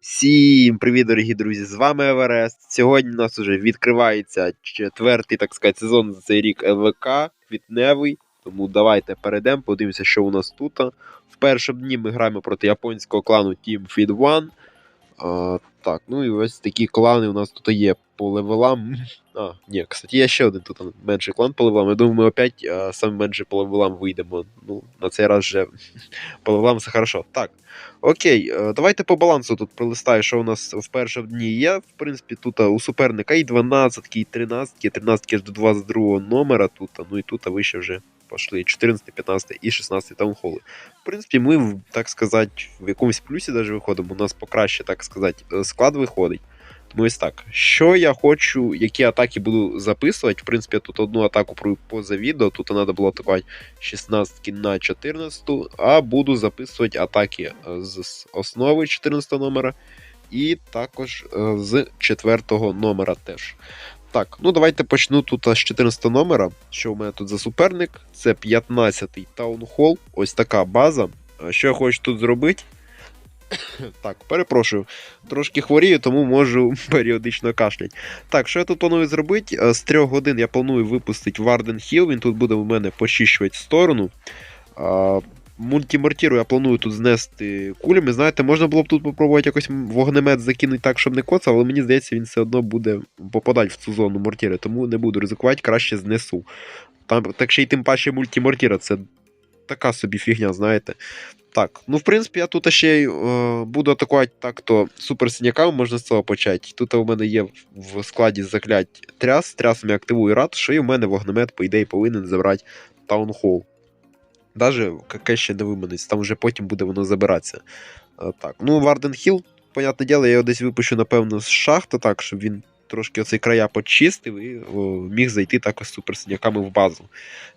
Всім привіт, дорогі друзі! З вами Еверест. Сьогодні у нас вже відкривається четвертий, так сказати, сезон за цей рік ЛВК квітневий. Тому давайте перейдемо, подивимося, що у нас тут. В першому дні ми граємо проти японського клану Team Feed One. А, так, ну і ось такі клани у нас тут є по левелам. А, ні, кстати, є ще один тут менший клан по левелам. Я думаю, ми опять а, саме менше по левелам вийдемо. Ну, на цей раз вже по левелам все хорошо. Так. Окей, е, давайте по балансу тут пролистаю, що у нас в першому дні є. В принципі, тут у суперника і 12, і 13, і 13 аж до 22 номера тут, ну і тут вище вже пішли 14, 15 і 16 таунхоли. В принципі, ми, так сказати, в якомусь плюсі даже виходимо. У нас покраще, так сказати, склад виходить. Тому ось так. Що я хочу, які атаки буду записувати. В принципі, тут одну атаку поза відео. Тут треба було атакувати 16 на 14, а буду записувати атаки е, з основи 14 номера і також е, з 4 номера теж. Так, ну давайте почну тут з 14 номера. Що у мене тут за суперник? Це 15-й таунхол. Ось така база. Що я хочу тут зробити? Так, перепрошую, трошки хворію, тому можу періодично кашлять. Так, що я тут планую зробити? Е, З 3 годин я планую випустити Варден Хіл. Він тут буде у мене почищувати сторону. А, Мультимортіру я планую тут знести кулями. Знаєте, можна було б тут попробувати якось вогнемет закинути так, щоб не коцав, але мені здається, він все одно буде попадати в цю зону мортіри, тому не буду ризикувати, краще знесу. Там, так ще й тим паче мультимортіра, це така собі фігня, знаєте. Так, ну в принципі, я тут ще й е, буду атакувати так-то суперсиняками, можна з цього почати. Тут у мене є в складі заклять тряс, трясом я активую ратушу, і у мене вогнемет, по ідеї, повинен забрати таунхол. Даже КК ще не виманеться, там вже потім буде воно забиратися. Е, так, ну Варден Хіл, понятне діло, я його десь випущу, напевно, з шахти, так, щоб він трошки оцей края почистив і о, міг зайти також суперсиняками в базу.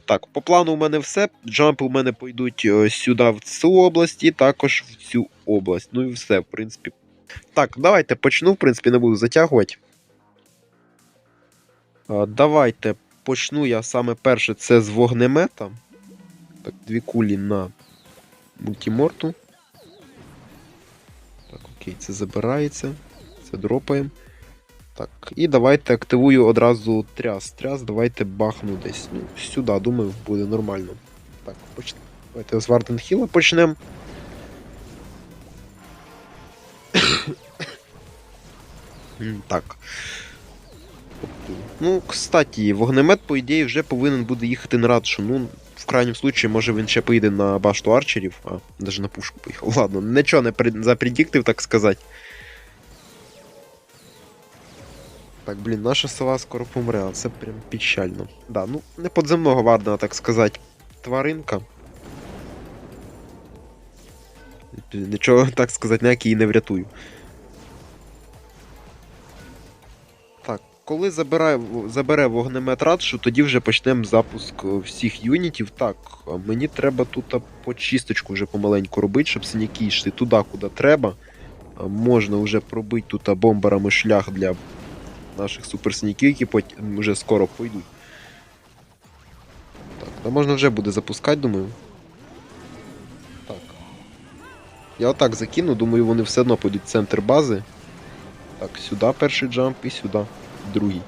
Так, по плану у мене все. Джампи у мене пойдуть сюди, в цю область, і також в цю область. Ну і все, в принципі. Так, давайте почну, в принципі, не буду затягувати. Давайте почну я саме перше це з вогнемета. Так, дві кулі на мультиморту. Так, окей, це забирається. Це дропаємо. Так, і давайте активую одразу тряс. Тряс, давайте бахну десь. Ну, сюди, думаю, буде нормально. Так, поч... давайте з Варденхіла почнемо. Так. Ну, кстати, вогнемет, по ідеї, вже повинен буде їхати на ратушу. Ну, в крайньому случаї, може він ще поїде на башту арчерів, а, навіть на пушку поїхав. Ладно, нічого не пред- запредіктив, так сказати. Так, блін, наша сова скоро помре, а це прям печально. Да, ну, не подземного вардена, так сказати, тваринка. Нічого, так сказати, ніяк її не врятую. Так, коли забирає, забере вогнемет радшу, тоді вже почнемо запуск е, всіх юнітів. Так, мені треба тут почисточку вже помаленьку робити, щоб синяки йшли туди, куди треба. Можна вже пробити тут бомберами шлях для наших суперсиняків, які потім вже скоро пойдуть. Так, та можна вже буде запускати, думаю. Так. Я отак закину, думаю, вони все одно підуть в центр бази. Так, сюди перший джамп і сюди другий.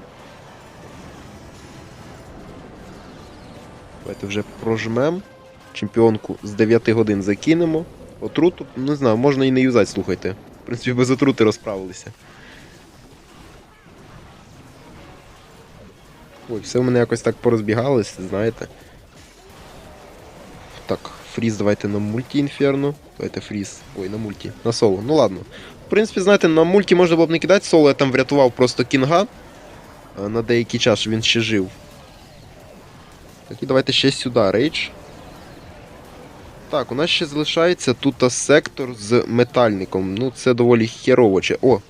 Давайте вже прожмем. Чемпіонку з 9 годин закинемо. Отруту, не знаю, можна і не юзати, слухайте. В принципі, без отрути розправилися. Ой, все в мене якось так порозбігалось, знаєте. Так, фріз давайте на мульті інферно. Давайте фріз. Ой, на мульті. На соло. Ну ладно. В принципі, знаєте, на мульті можна було б не кидати соло, я там врятував просто кінга. е, На деякий час, він ще жив. Так, і давайте ще сюди рейдж. Так, у нас ще залишається тут сектор з метальником. Ну, це доволі херово. О!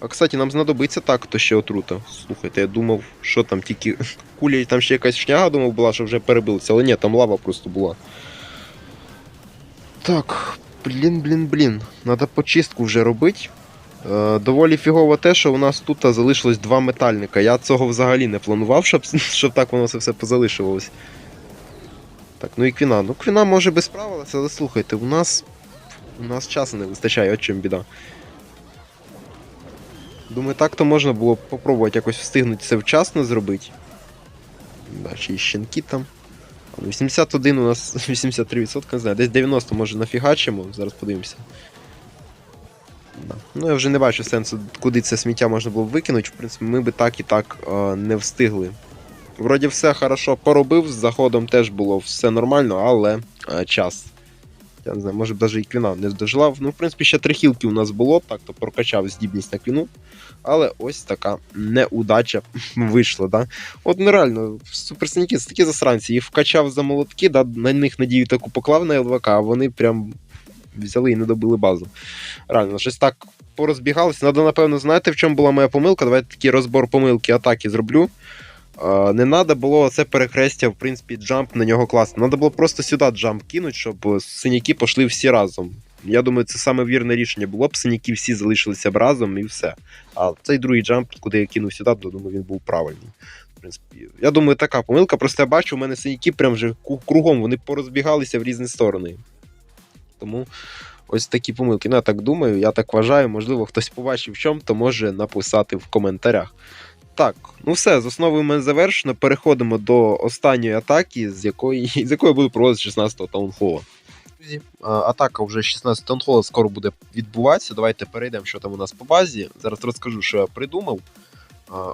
А кстати, нам знадобиться так, то ще отрута. Слухайте, я думав, що там тільки куля, там ще якась шняга, думав, була, що вже перебилася, але ні, там лава просто була. Так, блін, блін, блін. Надо почистку вже робити. Е, доволі фігово те, що у нас тут залишилось два метальника. Я цього взагалі не планував, щоб, щоб так воно все позалишувалось. Так, ну і квіна. Ну, квіна може би справилася, але слухайте, у нас. У нас часу не вистачає, от чим біда. Думаю, так то можна було б попробувати якось встигнути це вчасно зробити. Ще й щенки там. Але 81 у нас 83%, не знаю, десь 90 може нафігачимо, зараз подивимося. Да. Ну, я вже не бачу сенсу, куди це сміття можна було б викинути. В принципі, ми би так і так е, не встигли. Вроді все хорошо поробив, з заходом теж було все нормально, але е, час. Я не знаю, може б навіть і квіна не дожила. Ну, в принципі, ще три хілки у нас було, так то прокачав здібність на квіну. Але ось така неудача вийшла, да? От нереально, суперсніки це такі засранці. Їх вкачав за молотки, да, на них надію таку поклав на ЛВК, а вони прям взяли і не добили базу. Реально, щось так порозбігалося. Надо, напевно, знаєте, в чому була моя помилка? Давайте такий розбор помилки атаки зроблю. Не треба було це перехрестя, в принципі, джамп на нього класти. Треба було просто сюди джамп кинути, щоб синяки пішли всі разом. Я думаю, це саме вірне рішення було б. Синяки всі залишилися б разом і все. А цей другий джамп, куди я кинув сюди, то думаю, він був правильний. В принципі, я думаю, така помилка. Просто я бачу, у мене синяки прям вже кругом, вони порозбігалися в різні сторони. Тому ось такі помилки. Ну, я так думаю, я так вважаю. Можливо, хтось побачив в чому, то може написати в коментарях. Так, ну все, з основою ми завершено. Переходимо до останньої атаки, з якої, з якої буду проводити 16-го таунхола. Атака вже 16 таунхола скоро буде відбуватися. Давайте перейдемо, що там у нас по базі. Зараз розкажу, що я придумав.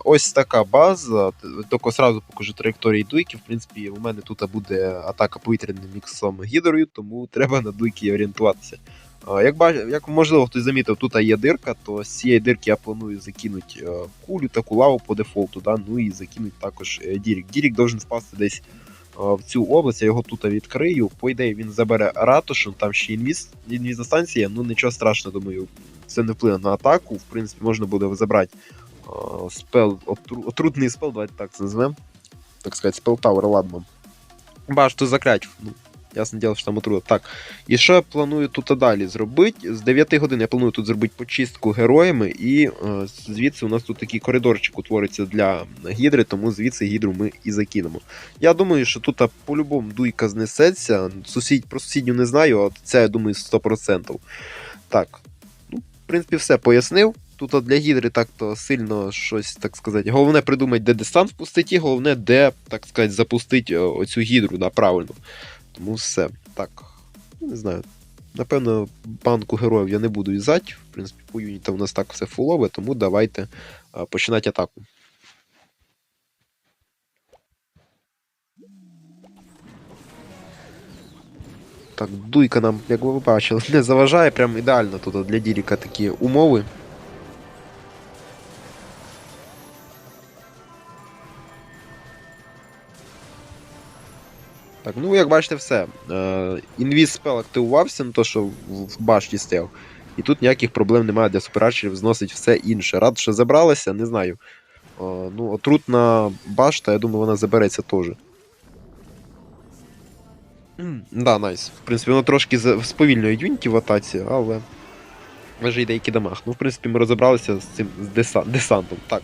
Ось така база. Тільки одразу покажу траєкторії дуйки. В принципі, у мене тут буде атака повітряним міксом гідрою, тому треба на дуйки орієнтуватися. А, Як, бач... Як можливо хтось замітив, тут є дирка, то з цієї дирки я планую закинути е, кулю, таку лаву по дефолту, да? ну і закинути також е, Дірік. Дірік должен впасти десь е, в цю область, я його тут відкрию. По ідеї він забере ратушу, там ще інвіз, інвізна станція, ну нічого страшного, думаю, це не вплине на атаку. В принципі, можна буде забрати е, спел, отрутний спел, давайте так це назвемо. Так сказати, спел ладно. Башту заклять. Ну, ясне діло, що там отрута. Так. І що я планую тут далі зробити? З 9 годин я планую тут зробити почистку героями, і е, звідси у нас тут такий коридорчик утвориться для гідри, тому звідси гідру ми і закинемо. Я думаю, що тут по-любому дуйка знесеться. Сусід, про сусідню не знаю, а це я думаю 100%. Так. Ну, в принципі, все пояснив. Тут для гідри так-то сильно щось, так сказати. Головне придумати, де десант впустити, і головне, де, так сказати, запустити о, оцю гідру, да, правильно. Тому все. Так. ну, Не знаю. Напевно, банку героїв я не буду в'язати. В принципі, по юнітам у нас так все фулове, тому давайте а, починати атаку. Так, дуйка нам, як ви бачили, не заважає, прям ідеально тут для Діріка такі умови. Так, ну як бачите, все. Е, інвіз спел активувався, на то, що в башті стояв. І тут ніяких проблем немає для суперарчерів, зносить все інше. Рад, що забралася, не знаю. Е, ну, отрутна башта, я думаю, вона забереться теж. М, Да, найс. В принципі, воно трошки сповільнює юніті в атаці, але. Вже й деякий дамаг. Ну, в принципі, ми розібралися з цим з деса- десантом. Так.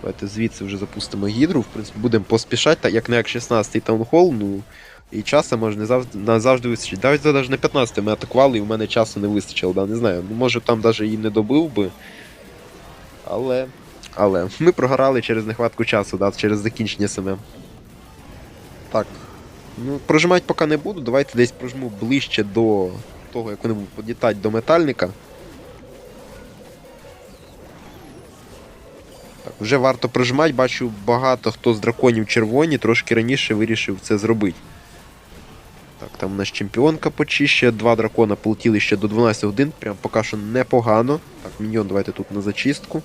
Давайте звідси вже запустимо гідру. В принципі, будемо поспішати, так як не як 16-й таунхол, ну. І часу може не завжди, не вистачить. Навіть навіть на 15 ми атакували, і в мене часу не вистачило. Да, не знаю. Ну, може там навіть і не добив би. Але. Але. Ми програли через нехватку часу, да, через закінчення саме. Так. Ну, прожимати поки не буду. Давайте десь прожму ближче до того, як вони будуть підлітати до метальника. Так, вже варто прожимати, бачу багато хто з драконів червоні, трошки раніше вирішив це зробити. Так, там у нас чемпіонка почище, два дракона полетіли ще до 12 годин, прям поки що непогано. Так, міньйон давайте тут на зачистку.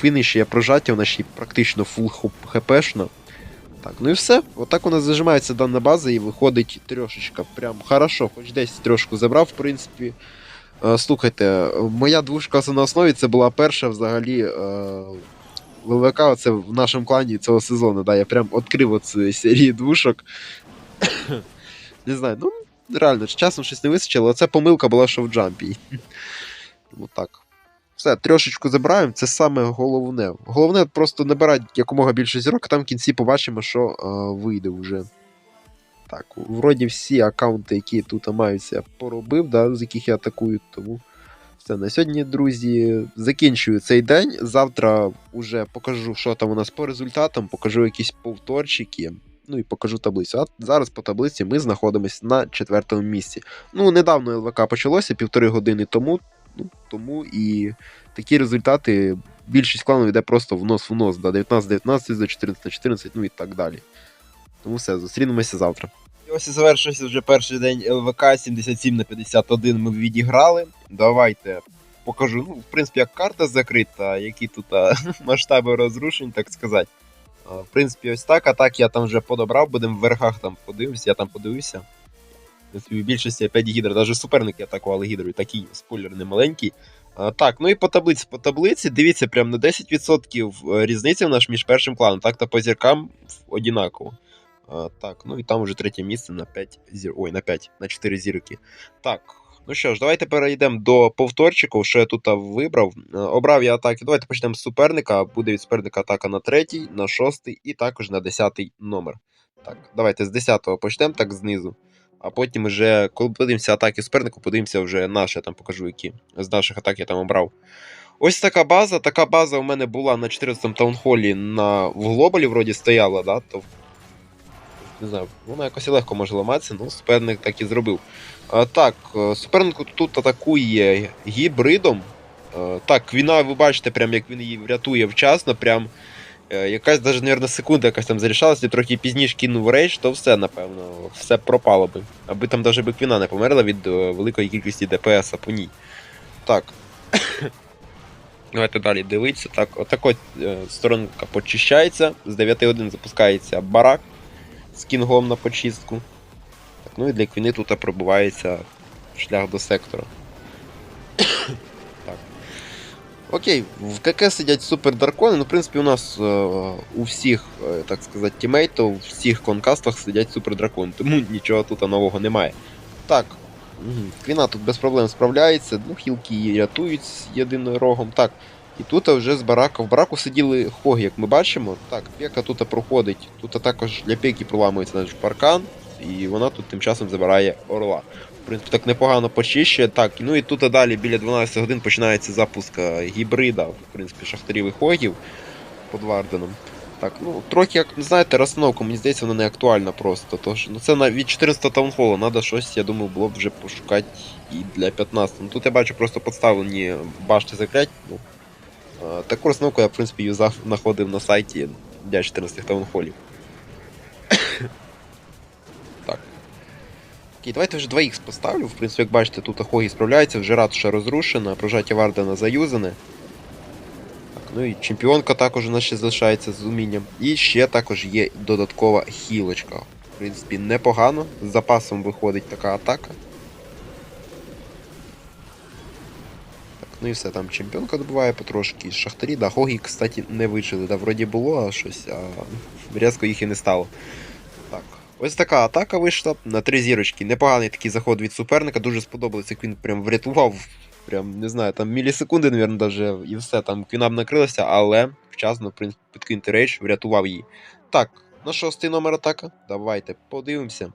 Квіни ще є прожаття, вона ще практично фул хпшна. Так, ну і все. Отак у нас зажимається дана база і виходить трьошечка. Прям хорошо, хоч десь трьошку забрав, в принципі. Е, Слухайте, моя двушка на основі це була перша взагалі е, в це в нашому клані цього сезону. Да, я прям відкрив оцю серії двушок. Не знаю, ну реально, з часом щось не вистачило, але це помилка була, що в джампі. Тому так. Все, трьошечку забираємо, це саме головне. Головне просто набирати якомога більше зірок, а там в кінці побачимо, що е, вийде вже. Так, вроді всі аккаунти, які тут маються, я поробив, да, з яких я атакую, тому Все, на сьогодні, друзі, закінчую цей день. Завтра вже покажу, що там у нас по результатам, покажу якісь повторчики. Ну і покажу таблицю. А зараз по таблиці ми знаходимося на четвертому місці. Ну, недавно ЛВК почалося, півтори години тому. Ну, тому і такі результати. Більшість кланів йде просто в нос в нос, да, 19-19, за 14-14, ну і так далі. Тому все, зустрінемося завтра. І ось і завершився вже перший день ЛВК 77 на 51 ми відіграли. Давайте покажу. Ну, в принципі, як карта закрита, які тут масштаби розрушень, так сказати. В принципі, ось так. А так я там вже подобрав, будемо в верхах там подивимося, я там подивився. В більшості опять гідра, навіть суперники атакували гідрою, такий спойлер не маленький. А, так, ну і по таблиці. По таблиці, дивіться, прям на 10% різниця в нас між першим кланом. Так, то по зіркам одинаково. А, так, ну і там вже третє місце на 5 зір. Ой, на 5, на 4 зірки. Так, ну що ж, давайте перейдемо до повторчиків, що я тут вибрав. Е, Обрав я атаки. Давайте почнемо з суперника. Буде від суперника атака на третій, на шостий і також на десятий номер. Так, давайте з 10-го почнемо, так знизу. А потім вже, коли подивимося атаки супернику, подивимося вже наші, я там покажу, які з наших атак я там обрав. Ось така база. Така база у мене була на 14-му таунхолі на в глобалі, вроді стояла, да? То не знаю, вона якось легко може ламатися, ну суперник так і зробив. А, так, е, суперник тут атакує гібридом. А, так, Квіна, ви бачите, прям як він її врятує вчасно, прям е, якась навіть, мабуть, секунда якась там зарішалася, трохи пізніше кинув рейдж, то все, напевно, все пропало би. Аби там навіть Квіна не померла від е, великої кількості ДПС по ній. Так. Давайте далі дивитися. Так, отак от е, сторонка почищається. З 9.1 запускається барак з кінгом на почистку. Так, ну і для квіни тут пробувається шлях до сектора. так. Окей, в КК сидять супер дракони. Ну, в принципі, у нас е, у всіх, е, так сказати, тімейтів, у всіх конкастах сидять супер дракони, тому нічого тут нового немає. Так. Квіна тут без проблем справляється, ну, хілки її рятують з єдиним рогом. Так. І тут вже з барака. В бараку сиділи хоги, як ми бачимо. Так, пека тут проходить. Тут також для пеки проламується наш паркан, і вона тут тим часом забирає орла. В принципі, так непогано почищує. Так, ну і тут далі біля 12 годин починається запуск е, гібрида, в принципі, шахтарів і хогів під Варденом. Так, ну трохи, як знаєте, розстановка, мені здається, вона не актуальна просто. Тож, ну це на від 14 таунхолу, треба щось, я думаю, було б вже пошукати і для 15. Ну тут я бачу просто підставлені башти заклять. Ну, Таку розновку я, в принципі, юзав, знаходив на сайті для 14 таунхолів. так. Окей, давайте вже 2х поставлю. В принципі, як бачите, тут Ахогі справляється, вже ратуша розрушена, прожаття Вардена заюзане. Так, ну і чемпіонка також у нас ще залишається з умінням. І ще також є додаткова хілочка. В принципі, непогано. З запасом виходить така атака. Ну і все, там чемпіонка добуває потрошки. Шахтарі, да, Хогі, кстати, не вичили. Да, вроді було щось, а різко їх і не стало. Так. Ось така атака вийшла на три зірочки. Непоганий такий заход від суперника. Дуже сподобалось, як він прям врятував. Прям, не знаю, там мілісекунди, мабуть, даже, і все. Там квіна б накрилася, але вчасно, в принципі, підкинути рейдж, врятував її. Так, на шостий номер атака. Давайте подивимося.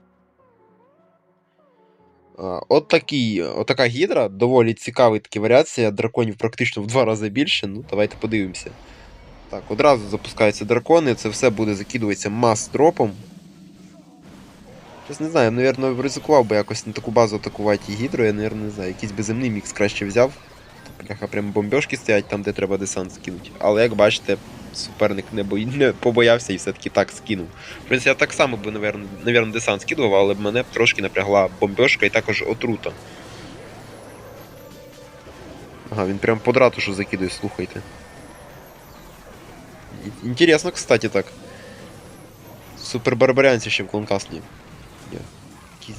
От такий, от гідра, доволі цікава така варіація. Драконів практично в два рази більше. Ну, давайте подивимося. Так, одразу запускаються дракони, це все буде закидуватися мас-дропом. Щось не знаю, навірно, ризикував би якось на таку базу атакувати гідру, я, навірно, не знаю, якийсь безземний мікс краще взяв. Бляха, прям бомбьошки стоять там, де треба десант скинути. Але як бачите, суперник не, бої... не побоявся і все-таки так скинув. В принципі, я так само би, навірно, десант скидував, але б мене трошки напрягла бомбьошка і також отрута. Ага, він прям под ратушу закидує, слухайте. Інтересно, кстати, так. Супер барбарянці ще в клонкасні.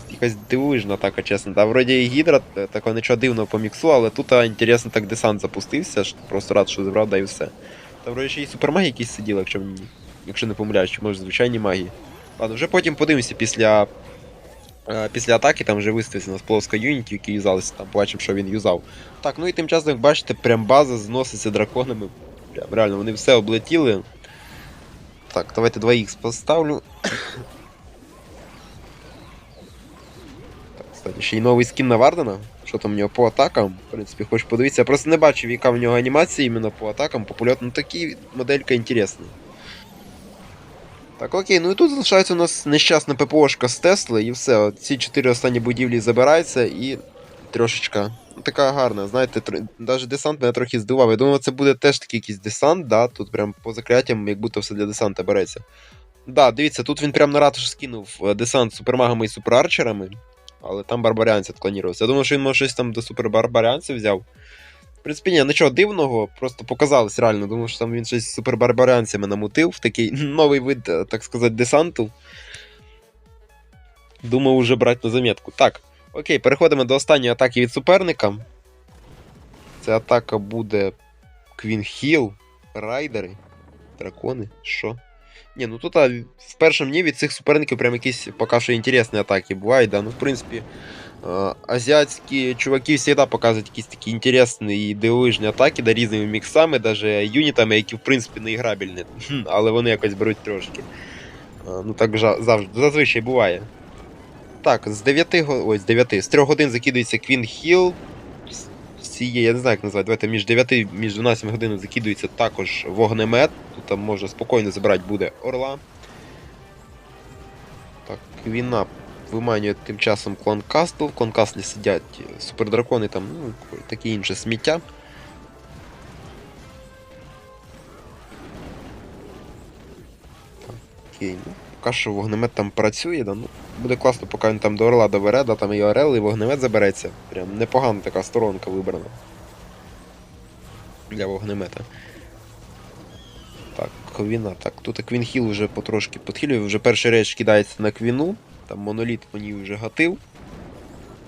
Якась дивовижна атака, чесно. Та вроді і гідра, е, такого нічого дивного по міксу, але тут інтересно так десант запустився, просто рад, що забрав, да і все. Та вроді ще і супермаги якісь сиділи, якщо, якщо не помиляюсь, чи може звичайні магії. Ладно, вже потім подивимося після. е, Після атаки там вже виставиться у нас плоска Юніті, які юзалися, там побачимо, що він юзав. Так, ну і тим часом, як бачите, прям база зноситься драконами. Прям реально, вони все облетіли. Так, давайте 2х поставлю. Так, кстати, ще й новий скін на Вардена. Що там в нього по атакам? В принципі, хоч подивитися. Я просто не бачив, яка в нього анімація іменно по атакам, по польоту. Ну такі моделька інтересна. Так, окей, ну і тут залишається у нас нещасна ППОшка з Тесли, і все. Ці чотири останні будівлі забираються і трошечка. ну, Така гарна, знаєте, тр... навіть десант мене трохи здивував. Я думав, це буде теж такий якийсь десант, да, тут прям по закляттям, як будто все для десанта береться. Да, дивіться, тут він прям на ратуш скинув е, десант з супермагами і суперарчерами, але там барбарянці відклонірувався. Я думав, що він може щось там до супербарбарянців взяв. В принципі, ні, нічого дивного, просто показалось реально. Думав, що там він щось з супербарбарянцями намутив, такий новий вид, е, так сказати, десанту. Думав уже брати на замітку. Так, окей, переходимо до останньої атаки від суперника. Це атака буде Квін Хіл, райдери, дракони. Що? Ні, ну тут а, в першому дні від цих суперників прям якісь поки що інтересні атаки бувають, да. Ну, в принципі, е, азіатські чуваки завжди показують якісь такі інтересні і дивовижні атаки, да, різними міксами, навіть юнітами, які в принципі не іграбельні, але вони якось беруть трошки. Е, ну так завжди, зазвичай буває. Так, з 9 го- ой, з 9, з 3 годин закидується Квін Хіл. Цієї, я не знаю, як назвати, давайте між 9 між 12 годинами закидується також вогнемет. Тут там можна спокійно забрати буде орла. Так, Квіна виманює тим часом клан Кастл. В клан Кастлі сидять супердракони, там, ну, таке інше сміття. Так, окей, ну, поки що вогнемет там працює, да, ну, буде класно, поки він там до орла добере, да, там і орел, і вогнемет забереться. Прям непогана така сторонка вибрана. Для вогнемета. Так, Квіна. Так, тут Квін Хіл вже потрошки підхилює, вже перший рейдж кидається на Квіну, там моноліт ній вже гатив.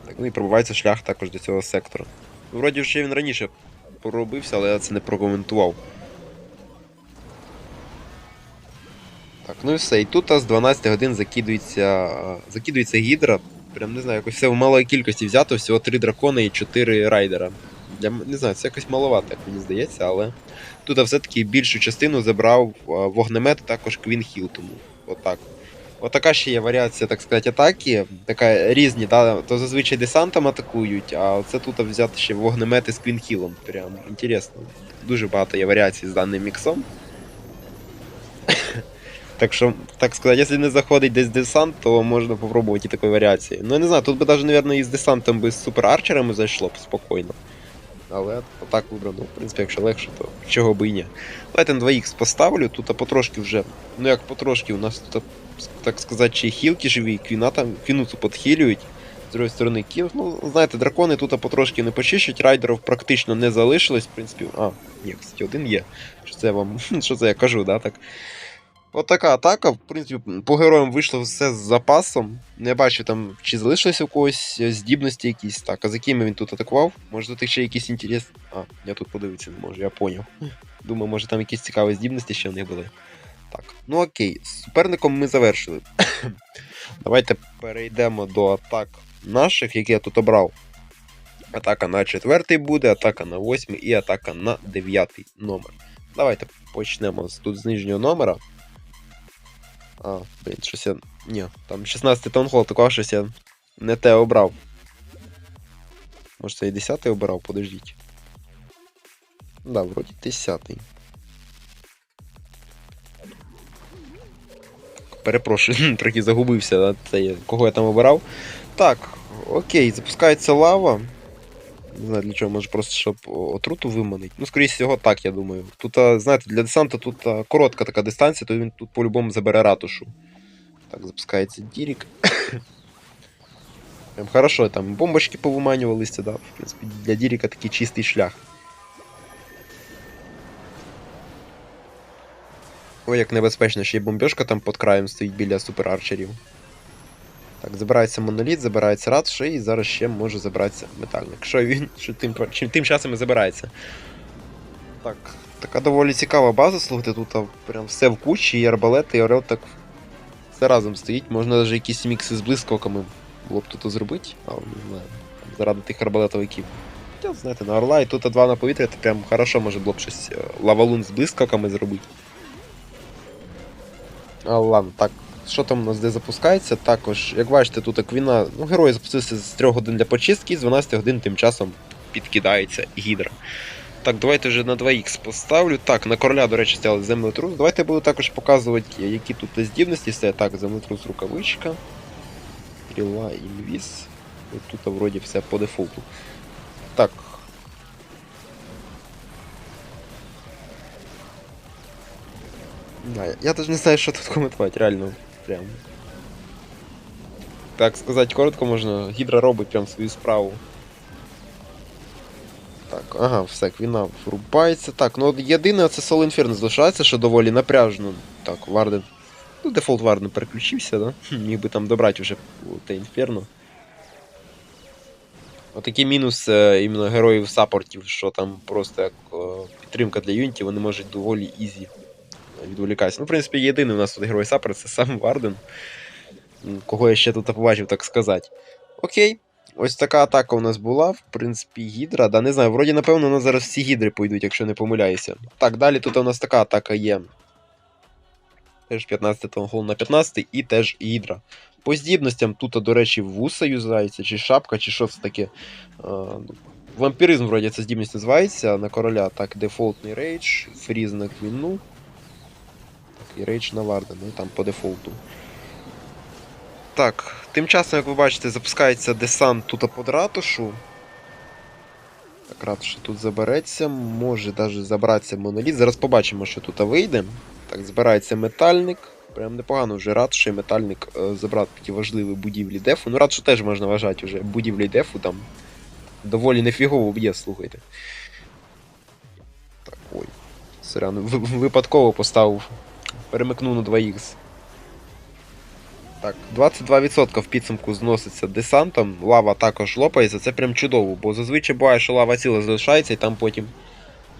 Так, ну і пробивається шлях також до цього сектора. Ну, Вроді ще він раніше поробився, але я це не прокоментував. Так, ну і все. І тут з 12 годин закидується, закидується гідра. Прям не знаю, якось все в малої кількості взято, всього 3 дракони і 4 райдера. Для, не знаю, це якось маловато, як мені здається, але тут все-таки більшу частину забрав а, вогнемет, також Квін Хіл, тому отак. Отака ще є варіація, так сказати, атаки. Така різні, да? то зазвичай десантом атакують, а це тут взяти ще вогнемети з Квінхілом. Прям інтересно. Дуже багато є варіацій з даним міксом. Так що, так сказати, якщо не заходить десь десант, то можна попробувати і такої варіації. Ну я не знаю, тут би навіть, мабуть, із десантом би з суперарчерами зайшло б спокійно. Але отак вибрано, в принципі, якщо легше, то чого би і ні. Давайте на 2х поставлю, тут а потрошки вже. Ну як потрошки, у нас тут, так сказати, ще хілки живі, квіна там, квіну цю підхилюють. З другої сторони, кіл. Ну, знаєте, дракони тут а потрошки не почищать, райдерів практично не залишилось, в принципі. А, ні, кстати, один є. Що це я вам. Що це я кажу, да? так? От така атака, в принципі, по героям вийшло все з запасом. Не бачу там, чи залишилися у когось здібності якісь. Так, а за ким він тут атакував? Може тут ще якийсь інтерес. А, я тут подивитися не можу, я поняв. Думаю, може там якісь цікаві здібності ще в них були. Так, ну окей, з суперником ми завершили. Давайте перейдемо до атак наших, які я тут обрав. Атака на четвертий буде, атака на восьмий і атака на дев'ятий номер. Давайте почнемо тут з нижнього номера. А, блін, щось я. Ні, там 16 таунхол, такого щось я не те обрав. Може це і 10 обирав, подождіть. Да, вроді 10. Перепрошую, трохи загубився, да, це я, кого я там обирав. Так, окей, запускається лава. Не знаю для чого, може просто щоб отруту виманить. Ну, скоріше всього, так, я думаю. Тут, знаєте, для десанта тут коротка така дистанція, то він тут по-любому забере ратушу. Так, запускається Дірік. Прям хорошо, там бомбочки повиманювалися, да. В принципі, для Діріка такий чистий шлях. Ой, як небезпечно, ще й бомбьошка там під краєм стоїть біля суперарчерів. Так, забирається моноліт, забирається ратуша і зараз ще може забратися метальник. Що він що тим, чим, тим часом і забирається. Так, така доволі цікава база, слухайте, тут а, прям все в кучі, і арбалети, і орел так все разом стоїть. Можна навіть якісь мікси з блискавками було б тут зробити, але не знаю. Заради тих арбалетовиків. Хоча, знаєте, на орла і тут два на повітря, то прям хорошо може було б щось е, лавалун з блискавками зробити. А ладно, так. Що там у нас де запускається? Також, як бачите, тут Аквіна, ну, герой запустився з 3 годин для почистки, і з 12 годин тим часом підкидається гідра. Так, давайте вже на 2х поставлю. Так, на короля, до речі, стояли землетрус. Давайте я буду також показувати, які тут здібності стоять. Так, землетрус рукавичка. Стріла, інвіз. І тут вроді все по дефолту. Так. Да, я даже не знаю, що тут коментувати, реально. Прям. Так сказати коротко можна, гідра робить прям свою справу. Так, ага, все, квіна врубається. Так, ну єдине це Soul Inferno залишається, що доволі напряжно. Так, Варден. Ну, дефолт Варден переключився, да? Міг би там добрати вже те Інферно. Отакий мінус е, іменно героїв саппортів, що там просто як е, підтримка для юнітів, вони можуть доволі ізі відволікатися. Ну, в принципі, єдиний у нас тут герой саппорт, це сам Варден. Кого я ще тут побачив, так сказати. Окей. Ось така атака у нас була, в принципі, гідра. Да, не знаю, вроді, напевно, у нас зараз всі гідри пойдуть, якщо не помиляюся. Так, далі тут у нас така атака є. Теж 15 гол на 15 і теж гідра. По здібностям тут, до речі, вуса юзається, чи шапка, чи що це таке. Вампіризм, вроді, ця здібність називається на короля. Так, дефолтний рейдж, фріз на квіну. І рейдж на Варда, ну там по дефолту. Так, тим часом, як ви бачите, запускається десант тут під ратушу. Так, ратуша тут забереться, може навіть забратися моноліт. Зараз побачимо, що тут вийде. Так, збирається метальник. Прям непогано вже ратуша і метальник е, забрати такі важливі будівлі дефу. Ну, ратушу теж можна вважати вже будівлі дефу там. Доволі нефігово б'є, слухайте. Так, ой. Сорян, випадково поставив. Перемикнув на 2х. Так, 22% в підсумку зноситься десантом, лава також лопається, це прям чудово, бо зазвичай буває, що лава ціла залишається і там потім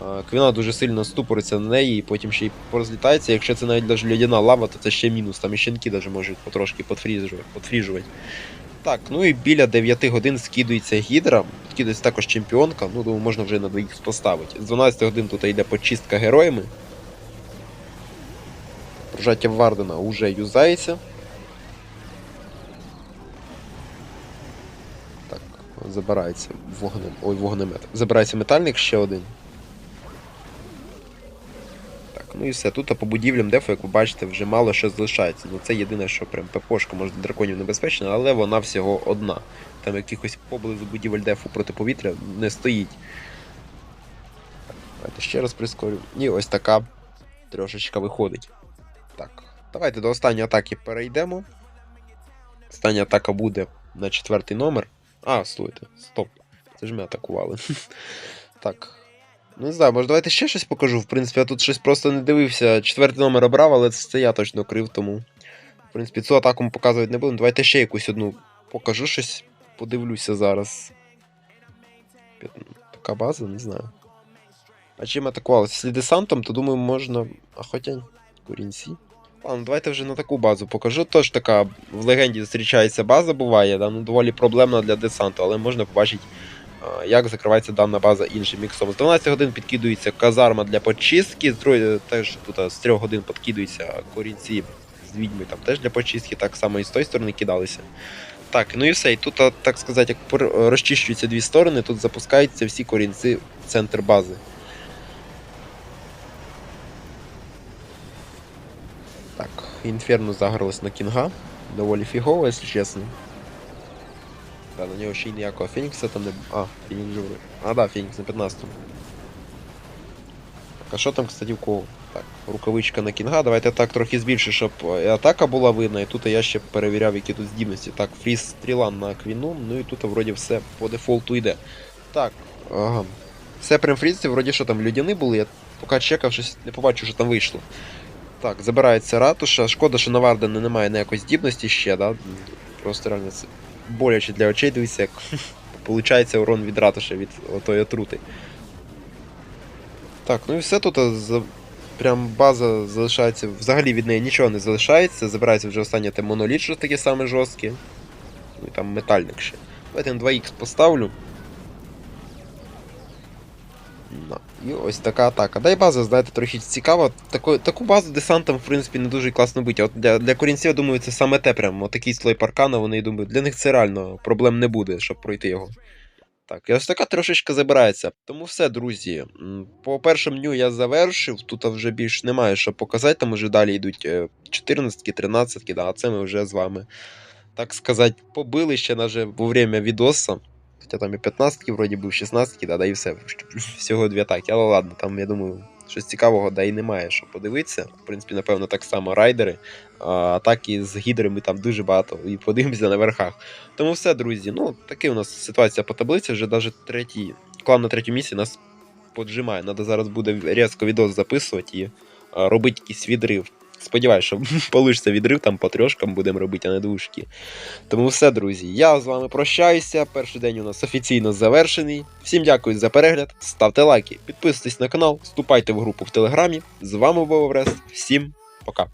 е, квіна дуже сильно ступориться на неї і потім ще й порозлітається. Якщо це навіть навіть льодяна лава, то це ще мінус, там і щенки навіть можуть потрошки подфріжувати. Так, ну і біля 9 годин скидується гідра, скидується також чемпіонка, ну думаю, можна вже на 2 поставити. З 12 годин тут йде почистка героями. Прожаття Вардена вже юзається. Так, забирається вогне... Ой, вогнемет. Забирається метальник ще один. Так, ну і все. Тут по будівлям дефу, як ви бачите, вже мало що залишається. Ну це єдине, що прям ППшка може драконів небезпечна, але вона всього одна. Там якихось поблизу будівель дефу проти повітря не стоїть. Давайте ще раз прискорю. І ось така трошечка виходить. Так, давайте до останньої атаки перейдемо. Остання атака буде на четвертий номер. А, слухайте, стоп. Це ж ми атакували. так. Ну, не знаю, може давайте ще щось покажу. В принципі, я тут щось просто не дивився. Четвертий номер обрав, але це я точно крив, тому. В принципі, цю атаку ми показувати не будемо. Давайте ще якусь одну покажу щось. Подивлюся зараз. Така база, не знаю. А чим атакувалися? Якщо десантом, то думаю, можна. А хоча. Курінці. Ладно, давайте вже на таку базу покажу. Тож така в легенді зустрічається база, буває, да, ну, доволі проблемна для десанту, але можна побачити, як закривається дана база іншим міксом. З 12 годин підкидується казарма для почистки, з троє- теж тут з 3 годин підкидуються корінці з відьми, там теж для почистки, так само і з тої сторони кидалися. Так, ну і все. І тут, так сказати, як розчищуються дві сторони, тут запускаються всі корінці в центр бази. Так, Інферно загралось на кінга. Доволі фігово, якщо чесно. Да, на нього ще й ніякого Фенікса там не. А, Фенікс живий. А, да, Фенікс на 15-му. Так, а що там, кстати, у кого? Так, рукавичка на кінга. Давайте так трохи збільшу, щоб і атака була видна, і тут я ще перевіряв, які тут здібності. Так, фріз стріла на квіну, ну і тут вроді все по дефолту йде. Так, ага. Все прям фрізці, вроді що там людяни були, я поки чекав, щось не побачив, що там вийшло. Так, забирається ратуша. Шкода, що на Вардена немає ніякої здібності ще, да? Просто реально це боляче для очей дивиться, як получається урон від ратуші, від отої отрути. Так, ну і все тут прям база залишається. Взагалі від неї нічого не залишається. Забирається вже останнє те моноліт, що таке саме жорстке. Ну і там метальник ще. Давайте на 2х поставлю. На. І ось така атака. Дай база, знаєте, трохи цікаво. Таку, таку базу десантом, в принципі, не дуже класно бити. От для, для корінців, я думаю, це саме те прям. Отакий слой паркана, вони я думаю, для них це реально проблем не буде, щоб пройти його. Так, і ось така трошечка забирається. Тому все, друзі. По першому дню я завершив. Тут вже більш немає що показати, там вже далі йдуть 14, 13, да, а це ми вже з вами, так сказати, побили ще навіть во время відоса. Хоча там і 15 вроді був, 16, да, да і все. Всього дві атаки. Але ладно, там, я думаю, щось цікавого, да і немає, що подивитися. В принципі, напевно, так само райдери. А, атаки з гідрами там дуже багато. І подивимося на верхах. Тому все, друзі. Ну, таке у нас ситуація по таблиці. Вже навіть третій клан на третьому місці нас поджимає. Надо зараз буде різко відос записувати і робити якийсь відрив. Сподіваюсь, що получиться відрив там по трьошкам будемо робити, а не двушки. Тому все, друзі. Я з вами прощаюся. Перший день у нас офіційно завершений. Всім дякую за перегляд. Ставте лайки, підписуйтесь на канал, вступайте в групу в телеграмі. З вами був Еврест. Всім пока.